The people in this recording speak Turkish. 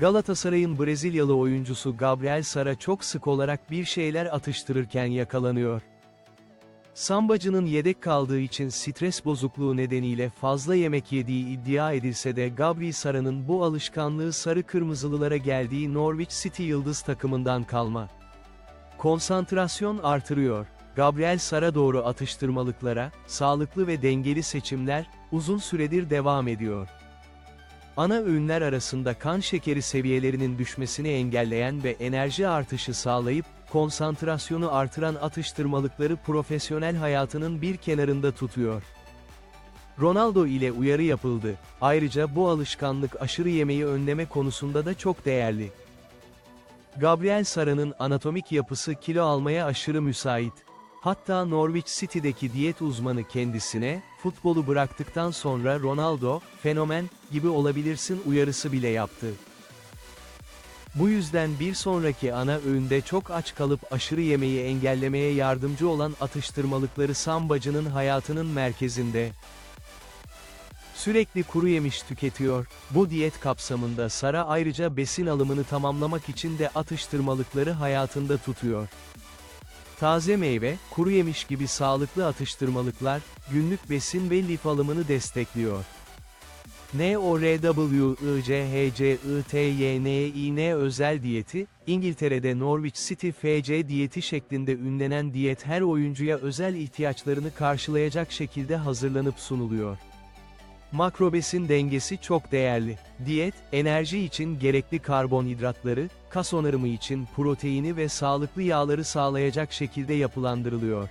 Galatasaray'ın Brezilyalı oyuncusu Gabriel Sara çok sık olarak bir şeyler atıştırırken yakalanıyor. Sambacının yedek kaldığı için stres bozukluğu nedeniyle fazla yemek yediği iddia edilse de Gabriel Sara'nın bu alışkanlığı sarı kırmızılılara geldiği Norwich City Yıldız takımından kalma. Konsantrasyon artırıyor. Gabriel Sara doğru atıştırmalıklara, sağlıklı ve dengeli seçimler, uzun süredir devam ediyor. Ana öğünler arasında kan şekeri seviyelerinin düşmesini engelleyen ve enerji artışı sağlayıp, konsantrasyonu artıran atıştırmalıkları profesyonel hayatının bir kenarında tutuyor. Ronaldo ile uyarı yapıldı. Ayrıca bu alışkanlık aşırı yemeği önleme konusunda da çok değerli. Gabriel Sara'nın anatomik yapısı kilo almaya aşırı müsait. Hatta Norwich City'deki diyet uzmanı kendisine, futbolu bıraktıktan sonra Ronaldo, fenomen, gibi olabilirsin uyarısı bile yaptı. Bu yüzden bir sonraki ana öğünde çok aç kalıp aşırı yemeği engellemeye yardımcı olan atıştırmalıkları sambacının hayatının merkezinde. Sürekli kuru yemiş tüketiyor. Bu diyet kapsamında Sara ayrıca besin alımını tamamlamak için de atıştırmalıkları hayatında tutuyor. Taze meyve, kuru yemiş gibi sağlıklı atıştırmalıklar, günlük besin ve lif alımını destekliyor. NORWICHHCITYNİN özel diyeti, İngiltere'de Norwich City FC diyeti şeklinde ünlenen diyet her oyuncuya özel ihtiyaçlarını karşılayacak şekilde hazırlanıp sunuluyor. Makrobesin dengesi çok değerli. Diyet, enerji için gerekli karbonhidratları, kas onarımı için proteini ve sağlıklı yağları sağlayacak şekilde yapılandırılıyor.